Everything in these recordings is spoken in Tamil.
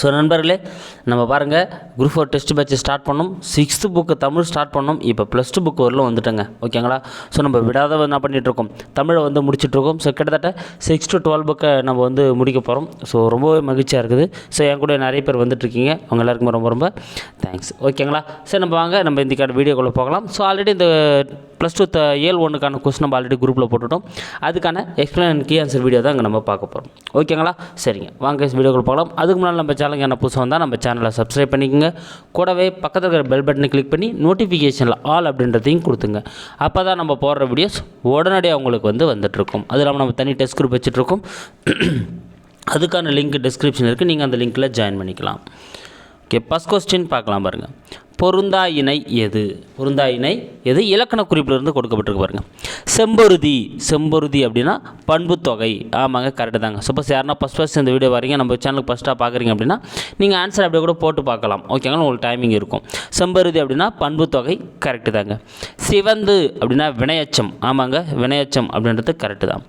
ஸோ நண்பர்களே நம்ம பாருங்கள் group four test batch start பண்ணோம். சிக்ஸ்த்து புக்கு தமிழ் ஸ்டார்ட் பண்ணோம். இப்போ ப்ளஸ் டூ புக்கு வரலும் வந்துட்டோங்க. ஓகேங்களா ஸோ நம்ம விடாத என்ன பண்ணிகிட்ருக்கோம் தமிழை வந்து முடிச்சிட்ருக்கோம் ஸோ கிட்டத்தட்ட சிக்ஸ் டு டுவெல் புக்கை நம்ம வந்து முடிக்க போகிறோம் ஸோ ரொம்பவே மகிழ்ச்சியாக இருக்குது. ஸோ என் கூட நிறைய பேர் வந்துட்டுருக்கீங்க அவங்க எல்லாருக்குமே ரொம்ப ரொம்ப தேங்க்ஸ் ஓகேங்களா சரி நம்ம வாங்க நம்ம இந்த வீடியோக்குள்ளே போகலாம். ஸோ ஆல்ரெடி இந்த ப்ளஸ் டூ த ஏழு ஒன்றுக்கான கொஸ்டின் நம்ம ஆல்ரெடி குரூப்பில் போட்டுவிட்டோம் அதுக்கான எக்ஸ்பிளைன் கீ ஆன்சர் வீடியோ தான் இங்கே நம்ம பார்க்க போகிறோம் ஓகேங்களா சரிங்க. வாங்க வீடியோக்குள்ள போகலாம். அதுக்கு முன்னால் நம்ம சேனலுக்கு என்ன புதுசாக வந்தால் நம்ம சேனலை சப்ஸ்கிரைப் பண்ணிக்கோங்க. கூடவே பக்கத்தில் இருக்கிற பெல் பட்டனை கிளிக் பண்ணி நோட்டிஃபிகேஷனில் ஆல் அப்படின்றதையும் கொடுத்துங்க. அப்போ தான் நம்ம போடுற வீடியோஸ் உடனடியாக உங்களுக்கு வந்து வந்துட்டுருக்கும். அது இல்லாமல் நம்ம தனி டெஸ்ட் குரூப் வச்சுட்ருக்கோம் அதுக்கான லிங்க் டிஸ்கிரிப்ஷன் இருக்குது நீங்கள் அந்த லிங்க்கில் ஜாயின் பண்ணிக்கலாம். ஓகே ஃபஸ்ட் கொஸ்டின் பார்க்கலாம் பாருங்கள் பொருந்தா இணை எது? பொருந்தா இணை எது? இலக்கண குறிப்பிலிருந்து கொடுக்கப்பட்டிருக்கு பாருங்கள் செம்பொருதி. செம்பொருதி அப்படின்னா பண்புத்தொகை ஆமாங்க கரெக்டு தாங்க. சப்போஸ் யாருன்னா ஃபஸ்ட் ஃபஸ்ட் இந்த வீடியோ வரீங்க நம்ம சேனலுக்கு ஃபஸ்ட்டாக பார்க்குறீங்க அப்படின்னா நீங்கள் ஆன்சர் அப்படியே கூட போட்டு பார்க்கலாம். ஓகேங்களா உங்களுக்கு டைமிங் இருக்கும். செம்பருதி அப்படின்னா பண்புத்தொகை கரெக்டு தாங்க. சிவந்து அப்படின்னா வினையச்சம். ஆமாங்க வினையச்சம் அப்படின்றது கரெக்டு தான்.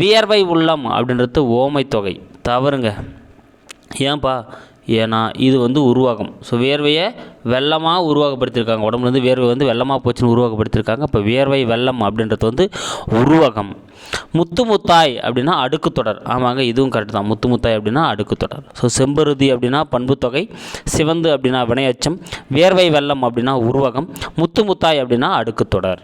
வியர்வை உள்ளம் அப்படின்றது ஓமை தொகை தவறுங்க. ஏன்பா? ஏன்னா இது வந்து உருவாகும். ஸோ வேர்வையை வெள்ளமாக உருவாகப்படுத்தியிருக்காங்க உடம்புலேருந்து வேர்வை வந்து வெள்ளமாக போச்சுன்னு உருவாக்கப்படுத்தியிருக்காங்க இப்போ வேர்வை வெள்ளம் அப்படின்றது வந்து உருவகம். முத்து முத்தாய் அப்படின்னா அடுக்கு தொடர். ஆமாங்க இதுவும் கரெக்ட் தான். முத்து முத்தாய் அப்படின்னா அடுக்கு தொடர். ஸோ செம்பருதி அப்படின்னா பண்புத்தொகை சிவந்து அப்படின்னா வினையச்சம் வேர்வை வெள்ளம் அப்படின்னா உருவகம் முத்து முத்தாய் அப்படின்னா அடுக்கு தொடர்.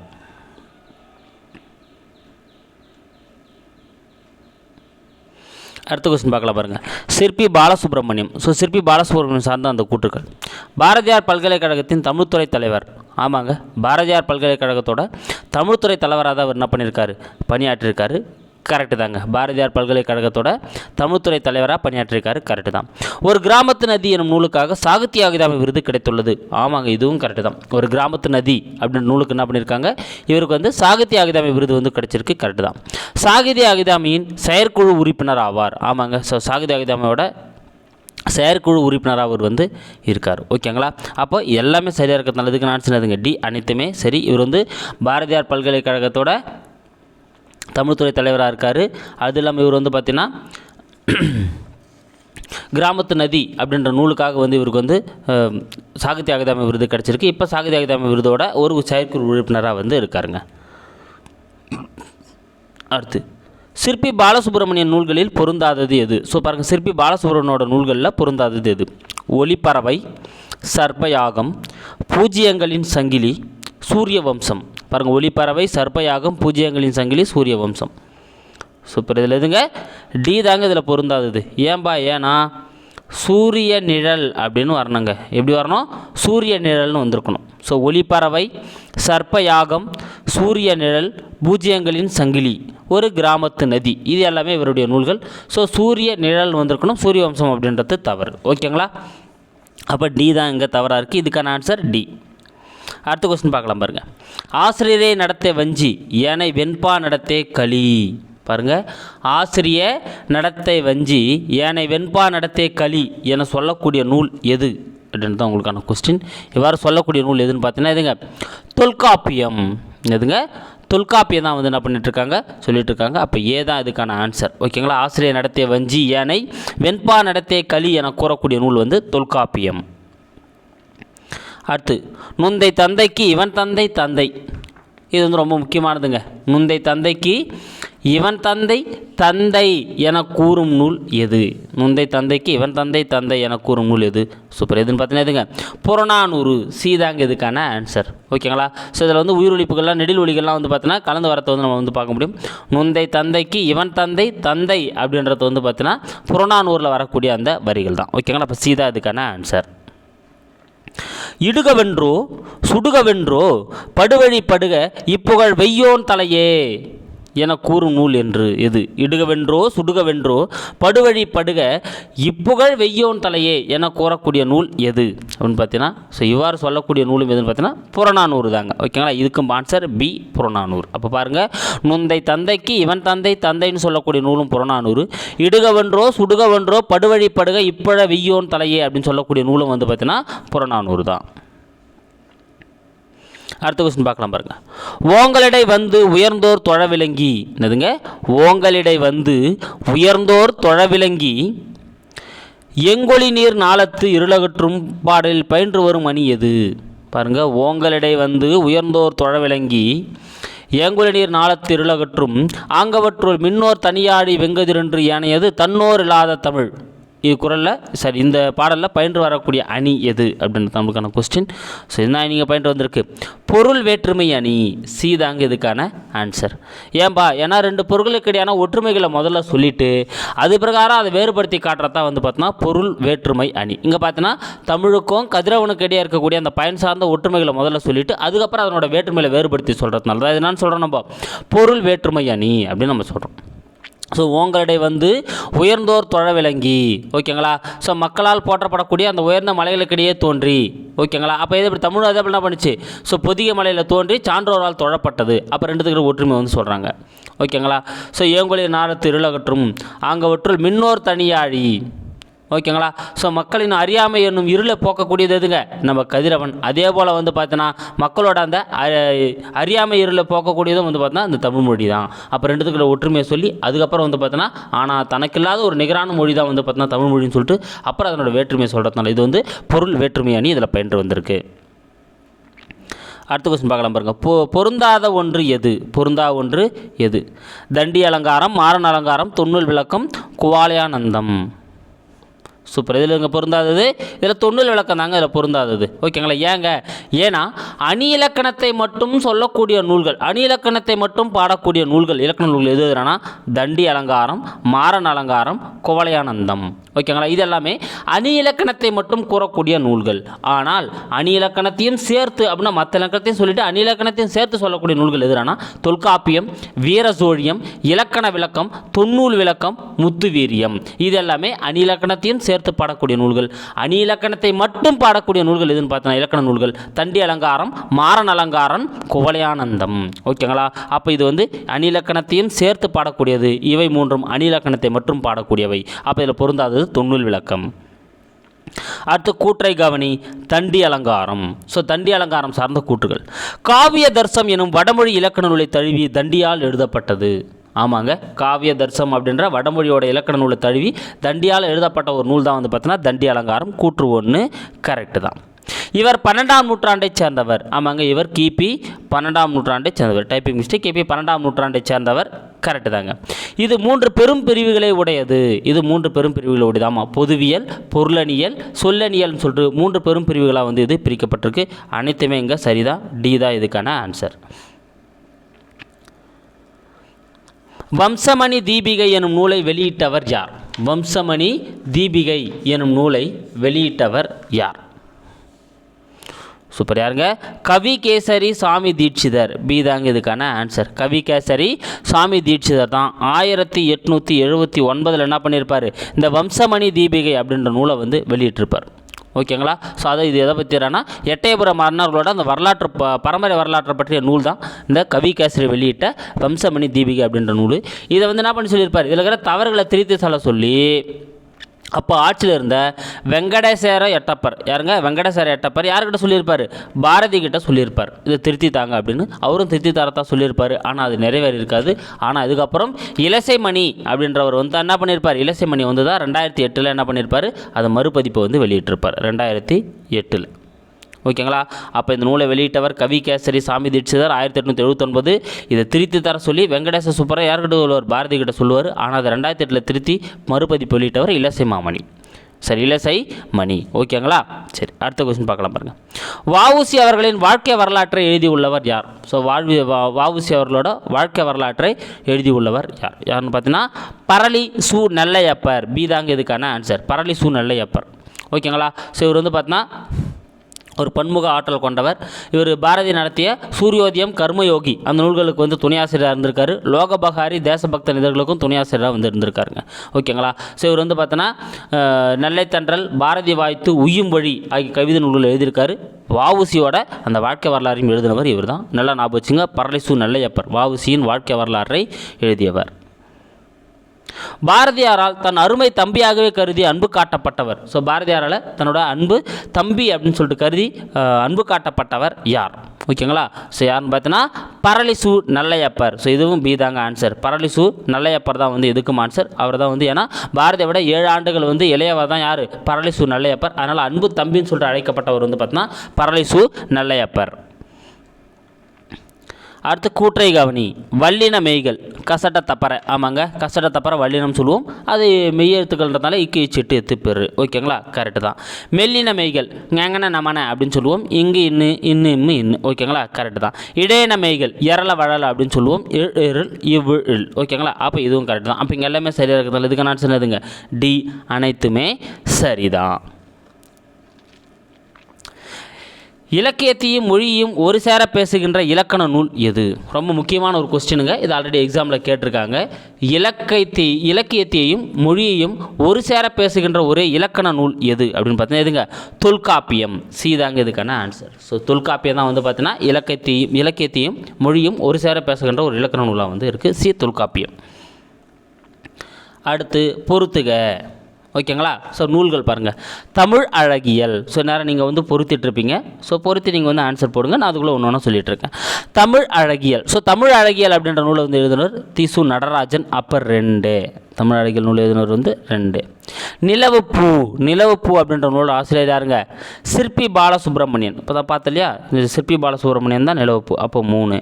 அடுத்த கொஸ்டின் பார்க்கலாம் பாருங்கள் சிற்பி பாலசுப்ரமணியம். ஸோ சிற்பி பாலசுப்ரமணியம் சார்ந்த அந்த கூற்றுக்கள் பாரதியார் பல்கலைக்கழகத்தின் தமிழ்துறை தலைவர். ஆமாங்க. பாரதியார் பல்கலைக்கழகத்தோட தமிழ்துறை தலைவராக தான் அவர் என்ன பண்ணியிருக்காரு? பணியாற்றியிருக்காரு. கரெக்டு தாங்க. பாரதியார் பல்கலைக்கழகத்தோட தமிழ்துறை தலைவராக பணியாற்றிருக்காரு கரெக்டு தான். ஒரு கிராமத்து நதி எனும் நூலுக்காக சாகித்ய அகாதமி விருது கிடைத்துள்ளது. ஆமாங்க இதுவும் கரெக்டு தான். ஒரு கிராமத்து நதி அப்படின்ற நூலுக்கு என்ன பண்ணியிருக்காங்க? இவருக்கு வந்து சாகித்ய அகாதமி விருது வந்து கிடைச்சிருக்கு கரெக்டு தான். சாகித்ய அகிதாமியின் செயற்குழு உறுப்பினர் ஆவார். ஆமாங்க ஸோ சாகித்ய அகாதமியோட செயற்குழு உறுப்பினராக அவர் வந்து இருக்கார். ஓகேங்களா அப்போ எல்லாமே சரியாக இருக்கிறது. நல்லதுக்கு நான் சொன்னதுங்க டி அனைத்துமே சரி. இவர் வந்து பாரதியார் பல்கலைக்கழகத்தோட தமிழ்துறை தலைவராக இருக்கார். அது இல்லாமல் இவர் வந்து பார்த்திங்கன்னா கிராமத்து நதி அப்படின்ற நூலுக்காக வந்து இவருக்கு வந்து சாகித்ய அகாதமி விருது கிடச்சிருக்கு. இப்போ சாகித்ய அகாதமி விருதோட ஒரு செயற்குழு உறுப்பினராக வந்து இருக்காருங்க. அடுத்து சிற்பி பாலசுப்ரமணியன் நூல்களில் பொருந்தாதது எது? ஸோ பாருங்கள் சிற்பி பாலசுப்ரமணியனோட நூல்களில் பொருந்தாதது எது? ஒளிப்பறவை சர்ப்பயாகம் பூஜ்ஜியங்களின் சங்கிலி சூரிய வம்சம் பாருங்கள் ஒளிப்பறவை சர்ப்பயாகம் பூஜ்யங்களின் சங்கிலி சூரிய வம்சம் சூப்பர் இதில் எதுங்க? டி தாங்க இதில் பொருந்தாதது. ஏன்பா? ஏன்னா சூரிய நிழல் அப்படின்னு வரணுங்க. எப்படி வரணும்? சூரிய நிழல்னு வந்திருக்கணும். ஸோ ஒளிப்பறவை சர்ப்பயாகம் சூரிய நிழல் பூஜ்யங்களின் சங்கிலி ஒரு கிராமத்து நதி. இது எல்லாமே இவருடைய நூல்கள். ஸோ சூரிய நிழல் வந்திருக்கணும் சூரிய வம்சம் அப்படின்றது தவறு. ஓகேங்களா? அப்போ டி தான் இங்கே தவறாக இருக்குது இதுக்கான ஆன்சர் டி அடுத்த கொஸ்டின் பார்க்கலாம் பாருங்கள் ஆசிரியரை நடத்தே வஞ்சி ஏனை வெண்பா நடத்தே களி. பாருங்க. ஆசிரிய நடத்தை வஞ்சி ஏனை வெண்பா நடத்தே களி என சொல்லக்கூடிய நூல் எது? அப்படின்னு தான் உங்களுக்கான கொஸ்டின் இவ்வாறு சொல்லக்கூடிய நூல் எதுன்னு பார்த்தீங்கன்னா எதுங்க தொல்காப்பியம். எதுங்க? தொல்காப்பியம் தான் வந்து என்ன பண்ணிட்டுருக்காங்க சொல்லிட்டு இருக்காங்க. அப்போ ஏ தான் இதுக்கான ஆன்சர் ஓகேங்களா ஆசிரியர் நடத்திய வஞ்சி ஏனை வெண்பா நடத்திய களி என கூறக்கூடிய நூல் வந்து தொல்காப்பியம். அடுத்து நுந்தை தந்தைக்கு இவன் தந்தை தந்தை. இது வந்து ரொம்ப முக்கியமானதுங்க. நுந்தை தந்தைக்கு இவன் தந்தை தந்தை என கூறும் நூல் எது? நுந்தை தந்தைக்கு இவன் தந்தை தந்தை என கூறும் நூல் எது? சூப்பர். எதுன்னு பார்த்தீங்கன்னா எதுங்க புறநானூறு. சீதாங்க இதுக்கான ஆன்சர் ஓகேங்களா? ஸோ இதில் வந்து உயிரொழிப்புகள்லாம் நெடில் ஒலிகள்லாம் வந்து பார்த்தீங்கன்னா கலந்து வரத்தை வந்து நம்ம வந்து பார்க்க முடியும். நுந்தை தந்தைக்கு இவன் தந்தை தந்தை அப்படின்றது வந்து பார்த்தீங்கன்னா புறநானூரில் வரக்கூடிய அந்த வரிகள் தான். ஓகேங்களா? அப்போ சீதா இதுக்கான ஆன்சர் இடுகவென்றோ சுடுகவென்றோ படுவழி படுக இப்புகழ் வெய்யோன் தலையே. என கூறும் நூல் என்று எது? இடுகவென்றோ சுடுகவென்றோ படுவழி படுக இப்புகழ் வெய்யோன் தலையே என கூறக்கூடிய நூல் எது? அப்படின்னு பார்த்தீங்கன்னா ஸோ இவ்வாறு சொல்லக்கூடிய நூலும் எதுன்னு பார்த்தீங்கன்னா புறநானூறு தாங்க. ஓகேங்களா? இதுக்கும் ஆன்சர் பி புறநானூறு. அப்போ பாருங்கள் நுந்தை தந்தைக்கு இவன் தந்தை தந்தைன்னு சொல்லக்கூடிய நூலும் புறநானூறு. இடுகவென்றோ சுடுகவென்றோ படுவழி படுக இப்பழ வெய்யோன் தலையே அப்படின்னு சொல்லக்கூடிய நூலும் வந்து பார்த்தீங்கன்னா புறநானூறு தான். அடுத்த கொஸ்டின் பார்க்கலாம் பாருங்கள் ஓங்களிடை வந்து உயர்ந்தோர் தொழவிலங்கி. என்னதுங்க? ஓங்களிடை வந்து உயர்ந்தோர் தொழவிலங்கி. எங்கொழி நீர் நாளத்து இருளகற்றும் பாடலில் பயின்று வரும் அணி எது? பாருங்க ஓங்களிடை வந்து உயர்ந்தோர் தொழவிலங்கி ஏங்குல நீர் நாளத்து இருளகற்றும் ஆங்கவற்றுள் மின்னோர் தனியாடி வெங்கதிரென்று ஏனையது தன்னோர் இல்லாத தமிழ். இது குரலில் சரி இந்த பாடலில் பயின்று வரக்கூடிய அணி எது அப்படின்றது நம்மளுக்கான கொஸ்டின் ஸோ என்ன நீங்கள் பயின்று வந்திருக்கு. பொருள் வேற்றுமை அணி சி தாங்க இதுக்கான ஆன்சர் ஏன்பா ஏன்னா ரெண்டு பொருளுக்கு இடையான ஒற்றுமைகளை முதல்ல சொல்லிட்டு அது பிரகாரம் அதை வேறுபடுத்தி காட்டுறதா வந்து பார்த்தோன்னா பொருள் வேற்றுமை அணி. இங்கே பார்த்தீங்கன்னா தமிழுக்கும் கதிரவனுக்கு இடையே இருக்கக்கூடிய அந்த பயன் சார்ந்த ஒற்றுமைகளை முதல்ல சொல்லிவிட்டு அதுக்கப்புறம் அதனோட வேற்றுமையில் வேறுபடுத்தி சொல்கிறதுனால தான் இது என்னன்னு சொல்கிறோம் நம்ம. பொருள் வேற்றுமை அணி அப்படின்னு நம்ம சொல்கிறோம் ஸோ ஓங்கலடை வந்து உயர்ந்தோர் தொழ விளங்கி. ஓகேங்களா ஸோ மக்களால் போற்றப்படக்கூடிய அந்த உயர்ந்த மலைகளுக்கிடையே தோன்றி. ஓகேங்களா அப்போ இது இப்படி தமிழ் அதே என்ன பண்ணுச்சு? ஸோ புதிய மலையில் தோன்றி சான்றோரால் தொழப்பட்டது. அப்போ ரெண்டுத்துக்கு ஒற்றுமை வந்து சொல்கிறாங்க ஓகேங்களா ஸோ ஏங்கொழி நாரத்து இருளகற்றும் அங்கவற்றுள் மின்னோர் தனியாழி. ஓகேங்களா? ஸோ மக்களின் அறியாமை என்னும் இருளை போக்கக்கூடியது எதுங்க? நம்ம கதிரவன். அதே போல் வந்து பார்த்தோன்னா மக்களோட அந்த அ- அறியாமை இருளை போக்கக்கூடியதும் வந்து பார்த்தோன்னா இந்த தமிழ் மொழி தான். அப்போ ரெண்டுத்துக்குள்ள ஒற்றுமையை சொல்லி அதுக்கப்புறம் வந்து பார்த்தோன்னா ஆனால் தனக்கில்லாத ஒரு நிகரான மொழி தான் வந்து பார்த்தோன்னா தமிழ் மொழின்னு சொல்லிட்டு அப்புறம் அதனோட வேற்றுமையை சொல்கிறதுனால இது வந்து பொருள் வேற்றுமை அணி இதில் பயின்று வந்திருக்கு. அடுத்த கொஸ்டின் பார்க்கலாம் பாருங்கள் பொ பொருந்தாத ஒன்று எது? பொருந்தா ஒன்று எது? தண்டி அலங்காரம் மாறன் அலங்காரம் தொன்னூல் விளக்கம் குவாலயானந்தம். சூப்பர். இதில் இங்கே பொருந்தாதது இதில் தொண்ணூல் விளக்கம் தாங்க இதில் பொருந்தாதது. ஓகேங்களா ஏங்க? ஏன்னா அணி இலக்கணத்தை மட்டும் சொல்லக்கூடிய நூல்கள் அணி இலக்கணத்தை மட்டும் பாடக்கூடிய நூல்கள் இலக்கண நூல்கள் எது எதுனா தண்டி அலங்காரம் மாறன் அலங்காரம் குவலயானந்தம். ஓகேங்களா இது எல்லாமே அணி இலக்கணத்தை மட்டும் கூறக்கூடிய நூல்கள். ஆனால் அணி இலக்கணத்தையும் சேர்த்து அப்படின்னா மற்ற இலக்கணத்தையும் சொல்லிட்டு அணி இலக்கணத்தையும் சேர்த்து சொல்லக்கூடிய நூல்கள் எதுனா தொல்காப்பியம் வீரசோழியம் இலக்கண விளக்கம் தொன்னூல் விளக்கம் முத்து வீரியம் இது எல்லாமே அணி இலக்கணத்தையும் சேர்த்து பாடக்கூடிய நூல்கள் அணி இலக்கணத்தை மட்டும் பாடக்கூடிய நூல்கள் எதுன்னு பார்த்தோன்னா இலக்கண நூல்கள். தண்டி அலங்காரம் மாறன் அலங்காரம் குவலையானந்தம் ஓகேங்களா? அப்போ இது வந்து அணி இலக்கணத்தையும் சேர்த்து பாடக்கூடியது. இவை மூன்றும் அணி இலக்கணத்தை மட்டும் பாடக்கூடியவை. அப்போ இதில் பொருந்தாதது தொன்னூல் விளக்கம். அடுத்து கூற்றை கவனி தண்டி அலங்காரம். ஸோ தண்டி அலங்காரம் சார்ந்த கூற்றுகள். காவிய தர்சம் எனும் வடமொழி இலக்கண நூலை தழுவி தண்டியால் எழுதப்பட்டது. ஆமாங்க. காவிய தர்சம் அப்படின்ற வடமொழியோட இலக்கண நூலை தழுவி தண்டியால் எழுதப்பட்ட ஒரு நூல் தான் வந்து பார்த்தீங்கன்னா தண்டி அலங்காரம் கூற்று ஒன்று கரெக்டு தான். இவர் பன்னெண்டாம் நூற்றாண்டைச் சேர்ந்தவர். ஆமாங்க இவர் கிபி பன்னெண்டாம் நூற்றாண்டை சேர்ந்தவர். டைப்பிங் மிஸ்டேக் கிபி பன்னெண்டாம் நூற்றாண்டை சேர்ந்தவர். கரெக்டு தாங்க. இது மூன்று பெரும் பிரிவுகளை உடையது. இது மூன்று பெரும் பிரிவுகளை உடையது. ஆமாம் பொதுவியல் பொருளணியல் சொல்லணியல்னு சொல்லிட்டு மூன்று பெரும் பிரிவுகளாக வந்து இது பிரிக்கப்பட்டிருக்கு. அனைத்துமே இங்கே சரிதான். டி தான் இதுக்கான ஆன்சர் வம்சமணி தீபிகை எனும் நூலை வெளியிட்டவர் யார்? வம்சமணி தீபிகை எனும் நூலை வெளியிட்டவர் யார்? சூப்பர். யாருங்க? கவி கேசரி சாமி தீட்சிதர். பி தாங்க இதுக்கான ஆன்சர் கவி கேசரி சாமி தீட்சிதர் தான். ஆயிரத்தி எட்நூற்றி எழுபத்தி ஒன்பதில் என்ன பண்ணியிருப்பார் இந்த வம்சமணி தீபிகை அப்படின்ற நூலை வந்து வெளியிட்டிருப்பார். ஓகேங்களா? ஸோ அதை இது எதை பற்றினா எட்டயபுர மன்னர்களோட அந்த வரலாற்று ப பரம்பரை வரலாற்றை பற்றிய நூல் தான். இந்த கவி கேசரி வெளியிட்ட வம்சமணி தீபிகை அப்படின்ற நூல். இதை வந்து என்ன பண்ணி சொல்லியிருப்பார்? இதில் இருக்கிற தவறுகளை திருத்தி சொல்ல சொல்லி அப்போ ஆட்சியில் இருந்த வெங்கடேசர எட்டப்பர். யாருங்க? வெங்கடேசேர எட்டப்பர். யார்கிட்ட சொல்லியிருப்பார்? பாரதி கிட்ட சொல்லியிருப்பார். இதை திருத்தி தாங்க அப்படின்னு. அவரும் திருத்தி தரத்தான் சொல்லியிருப்பார். ஆனால் அது நிறைவேறி இருக்காது. ஆனால் அதுக்கப்புறம் இலசைமணி அப்படின்றவர் வந்து என்ன பண்ணியிருப்பார்? இலசைமணி வந்து தான் ரெண்டாயிரத்தி எட்டில் என்ன பண்ணியிருப்பார்? அதை மறுபதிப்பை வந்து வெளியிட்டிருப்பார். ரெண்டாயிரத்தி எட்டில். ஓகேங்களா? அப்போ இந்த நூலை வெளியிட்டவர் கவி கேசரி சாமி தீட்சிதர் ஆயிரத்தி எட்நூற்றி எழுபத்தொன்பது இதை திருத்தி தர சொல்லி வெங்கடேச சூப்பராக யார்கிட்ட சொல்லுவார்? பாரதி கிட்ட சொல்லுவார். ஆனால் அதை ரெண்டாயிரத்தி எட்டில் திருத்தி மறுபதிப்பு வெளியிட்டவர் இலசை மாமணி. சரி இலசை மணி. ஓகேங்களா? சரி அடுத்த கொஸ்டின் பார்க்கலாம் பாருங்கள் வாவுசி அவர்களின் வாழ்க்கை வரலாற்றை எழுதியுள்ளவர் யார்? ஸோ வாழ்வி வாவுசி அவர்களோட வாழ்க்கை வரலாற்றை எழுதியுள்ளவர் யார்? யாருன்னு பார்த்தீங்கன்னா பரளி சு நெல்லையப்பர். பி தாங்க இதுக்கான ஆன்சர் பரளி சு நெல்லையப்பர். ஓகேங்களா? ஸோ இவர் வந்து பார்த்தீங்கன்னா ஒரு பன்முக ஆற்றல் கொண்டவர். இவர் பாரதி நடத்திய சூரியோதயம் கர்மயோகி. அந்த நூல்களுக்கு வந்து துணையாசிரியராக இருந்திருக்காரு. லோகபகாரி தேசபக்த இதழ்களுக்கும் துணையாசிரியராக வந்து இருந்திருக்காருங்க. ஓகேங்களா? ஸோ இவர் வந்து பார்த்தோன்னா நெல்லைத்தன்றல் பாரதி வாய்த்து உய்யும் வழி ஆகிய கவிதை நூல்கள் எழுதியிருக்காரு. வாவுசியோட அந்த வாழ்க்கை வரலாறையும் எழுதினவர் இவர் தான் நல்லா ஞாபகம் வச்சுங்க. பரளிசு நெல்லையப்பர் வாவுசியின் வாழ்க்கை வரலாற்றை எழுதியவர். பாரதியாரால் தன் அருமை தம்பியாகவே கருதி அன்பு காட்டப்பட்டவர். ஸோ பாரதியாரால் தன்னோட அன்பு தம்பி அப்படின்னு சொல்லிட்டு கருதி அன்பு காட்டப்பட்டவர் யார்? ஓகேங்களா? ஸோ யாருன்னு பார்த்தீங்கன்னா பரளிசு நல்லையப்பர். ஸோ இதுவும் பி தாங்க ஆன்சர் பரளிசு நல்லையப்பர் தான் வந்து எதுக்கும் ஆன்சர் அவர் தான் வந்து ஏன்னா பாரதியை விட ஏழு ஆண்டுகள் வந்து இளையவர் தான் யார்? பரளிசு நல்லையப்பர். அதனால் அன்பு தம்பின்னு சொல்லிட்டு அழைக்கப்பட்டவர் வந்து பார்த்தீங்கன்னா பரளிசு நல்லையப்பர். அடுத்து கூற்றை கவனி. வல்லின மெய்கள். கசட்ட தப்பறை ஆமாங்க. கசட்ட தப்பறை வல்லினம் சொல்லுவோம். அது மெய் எழுத்துக்கள்ன்றதால இக்கு இச்சிட்டு எத்து பெரு. ஓகேங்களா? கரெக்டு தான். மெல்லின மெய்கள். ஞங்கன நமன அப்படின்னு சொல்லுவோம். இங்கு இன்னு இன்னு இம்மு இன்னு. ஓகேங்களா? கரெக்டு தான். இடையின மெய்கள். எரள வழல அப்படின்னு சொல்லுவோம். இழ் இருள் இவ்வு ஓகேங்களா? அப்போ இதுவும் கரெக்டு தான். அப்போ இங்கே எல்லாமே சரியாக இருக்கிறதுனால இதுக்கு நான் சொன்னதுங்க டி. அனைத்துமே சரிதான். இலக்கியத்தையும் மொழியையும் ஒரு சேர பேசுகின்ற இலக்கண நூல் எது? ரொம்ப முக்கியமான ஒரு கொஸ்டினுங்க இது ஆல்ரெடி எக்ஸாமில் கேட்டிருக்காங்க. இலக்கியத்தை இலக்கியத்தையும் மொழியையும் ஒரு சேர பேசுகின்ற ஒரே இலக்கண நூல் எது? அப்படின்னு பார்த்தீங்கன்னா எதுங்க? தொல்காப்பியம். சீதாங்க இதுக்கான ஆன்சர் ஸோ தொல்காப்பியம் தான் வந்து பார்த்தீங்கன்னா இலக்கியத்தையும் இலக்கியத்தையும் மொழியும் ஒரு சேர பேசுகின்ற ஒரு இலக்கண நூலாக வந்து இருக்குது சி தொல்காப்பியம். அடுத்து பொறுத்துக. ஓகேங்களா? ஸோ நூல்கள் பாருங்கள் தமிழ் அழகியல். ஸோ நேரம் நீங்கள் வந்து பொருத்திட்டுருப்பீங்க ஸோ பொருத்தி நீங்கள் வந்து ஆன்சர் போடுங்க. நான் அதுக்குள்ளே ஒன்று ஒன்று சொல்லிகிட்ருக்கேன் தமிழ் அழகியல். ஸோ தமிழ் அழகியல் அப்படின்ற நூலை வந்து எழுதினர் திசு நடராஜன் அப்பர் ரெண்டு. தமிழ் அழகியல் நூல் எழுதினர் வந்து ரெண்டு. நிலவுப்பூ நிலவுப்பூ அப்படின்ற நூலோட ஆசிரியர் யாருங்க? சிற்பி பாலசுப்ரமணியன். இப்போ தான் பார்த்த இல்லையா இந்த சிற்பி பாலசுப்ரமணியன் தான் நிலவுப்பூ. அப்போ மூணு.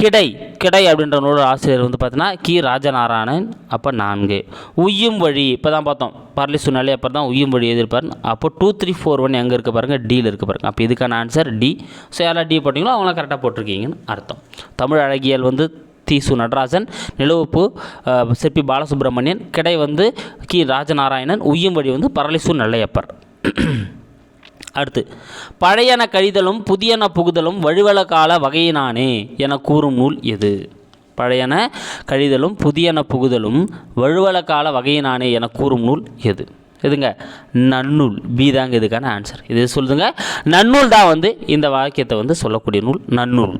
கிடை கிடை அப்படின்ற நூலோட ஆசிரியர் வந்து பார்த்தீங்கன்னா கி. ராஜநாராயணன் அப்போ நான்கு. உய்யும் வழி இப்போ தான் பார்த்தோம். பரலி சொன்னாலே அப்போ தான் உய்யும் வழி எதிர்ப்பார் அப்போ டூ த்ரீ ஃபோர் ஒன் எங்கே இருக்க பாருங்கள் டியில் இருக்க பாருங்க. அப்போ இதுக்கான ஆன்சர் டி ஸோ யாரெல்லாம் டி போட்டிங்களோ அவங்களாம் கரெக்டாக போட்டிருக்கீங்கன்னு அர்த்தம். தமிழ் அழகியல் வந்து தீசு நடராஜன் நிலவுப்பு சிற்பி பாலசுப்ரமணியன் கிடை வந்து கி. ராஜநாராயணன் உய்யும்படி வந்து பரளிசு நல்லையப்பர். அடுத்து பழையன கழிதலும் புதியன புகுதலும் வழிவல கால வகையினானே என கூறும் நூல் எது? பழையன கழிதலும் புதியன புகுதலும் வழுவல கால வகையினானே என கூறும் நூல் எது? எதுங்க? நன்னூல். பி தாங்க இதுக்கான ஆன்சர் இது சொல்லுதுங்க. நன்னூல் தான் வந்து இந்த வாக்கியத்தை வந்து சொல்லக்கூடிய நூல். நன்னூல்.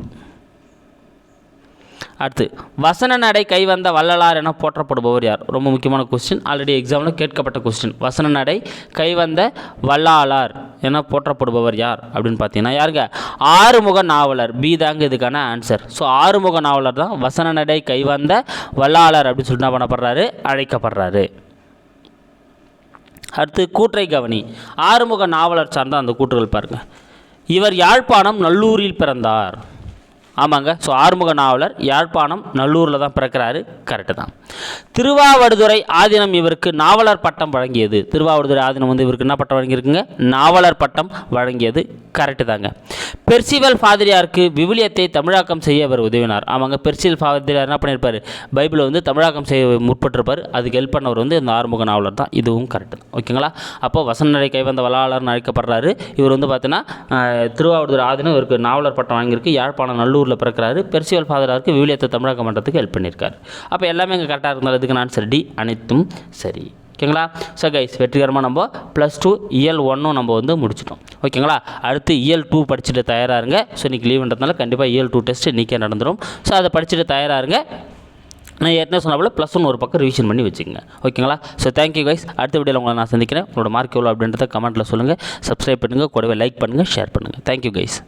அடுத்து வசன நடை கைவந்த வள்ளலார் என போற்றப்படுபவர் யார்? ரொம்ப முக்கியமான கொஸ்டின் ஆல்ரெடி எக்ஸாமில் கேட்கப்பட்ட கொஸ்டின் வசன நடை கைவந்த வல்லாளார் என போற்றப்படுபவர் யார் அப்படின்னு பார்த்தீங்கன்னா யாருங்க? ஆறுமுக நாவலர். பி தாங்க இதுக்கான ஆன்சர் ஸோ ஆறுமுக நாவலர் தான் வசன நடை கைவந்த வல்லாளர் அப்படின்னு சொல்லிட்டு என்ன பண்ணப்படுறாரு? அழைக்கப்படுறாரு. அடுத்து கூற்றை கவனி. ஆறுமுக நாவலர் சார்ந்த அந்த கூற்றுகள் பாருங்கள் இவர் யாழ்ப்பாணம் நல்லூரில் பிறந்தார். ஆமாங்க. ஸோ ஆறுமுக நாவலர் யாழ்ப்பாணம் நல்லூரில் தான் பிறக்கிறாரு. கரெக்டு தான். திருவாவடுதுறை ஆதீனம் இவருக்கு நாவலர் பட்டம் வழங்கியது. திருவாவடுதுறை ஆதீனம் வந்து இவருக்கு என்ன பட்டம் வழங்கியிருக்குங்க? நாவலர் பட்டம் வழங்கியது. கரெக்டு தாங்க. பெர்சிவல் ஃபாதிரியாருக்கு விவிலியத்தை தமிழாக்கம் செய்ய அவர் உதவினார். ஆமாங்க. பெர்சிவல் ஃபாதிரியார் என்ன பண்ணியிருப்பார்? பைபிளை வந்து தமிழாக்கம் செய்ய முற்பட்டிருப்பார். அதுக்கு ஹெல்ப் பண்ணவர் வந்து இந்த ஆறுமுக நாவலர் தான். இதுவும் கரெக்டு தான். ஓகேங்களா? அப்போ வசனடை கைவந்த வளாளர்னு அழைக்கப்படுறாரு. இவர் வந்து பார்த்தீங்கன்னா திருவாவடுதுறை ஆதீனம் இவருக்கு நாவலர் பட்டம் வாங்கியிருக்கு யாழ்ப்பாணம் நல்லூர் நல்லூரில் பிறக்கிறாரு. பெர்சிவல் ஃபாதராருக்கு விவிலியத்தை தமிழாக்க மன்றத்துக்கு ஹெல்ப் பண்ணியிருக்காரு அப்போ எல்லாமே இங்கே கரெக்டாக இருந்தால் இதுக்கு நான் சரி டி அனைத்தும் சரி. ஓகேங்களா? ஸோ கைஸ் வெற்றிகரமாக நம்ம ப்ளஸ் டூ இயல் ஒன்னும் நம்ம வந்து முடிச்சிட்டோம். ஓகேங்களா? அடுத்து இயல் டூ படிச்சுட்டு தயாராக இருங்க. ஸோ இன்றைக்கி லீவ்ன்றதுனால கண்டிப்பாக இயல் டூ டெஸ்ட்டு இன்றைக்கே நடந்துடும் ஸோ அதை படிச்சுட்டு தயாராக இருங்க. நான் ஏற்கனவே சொன்ன போல ப்ளஸ் ஒன் ஒரு பக்கம் ரிவிஷன் பண்ணி வச்சுக்கோங்க. ஓகேங்களா? ஸோ தேங்க்யூ கைஸ் அடுத்த வீடியோவில் உங்களை நான் சந்திக்கிறேன். உங்களோட மார்க் எவ்வளோ அப்படின்றத கமெண்ட்டில் சொல்லுங்கள் சப்ஸ்கிரைப் பண்ணுங்கள் கூடவே லைக் பண்ணுங்கள் ஷேர் பண்ணுங்கள் தேங்க்யூ கைஸ்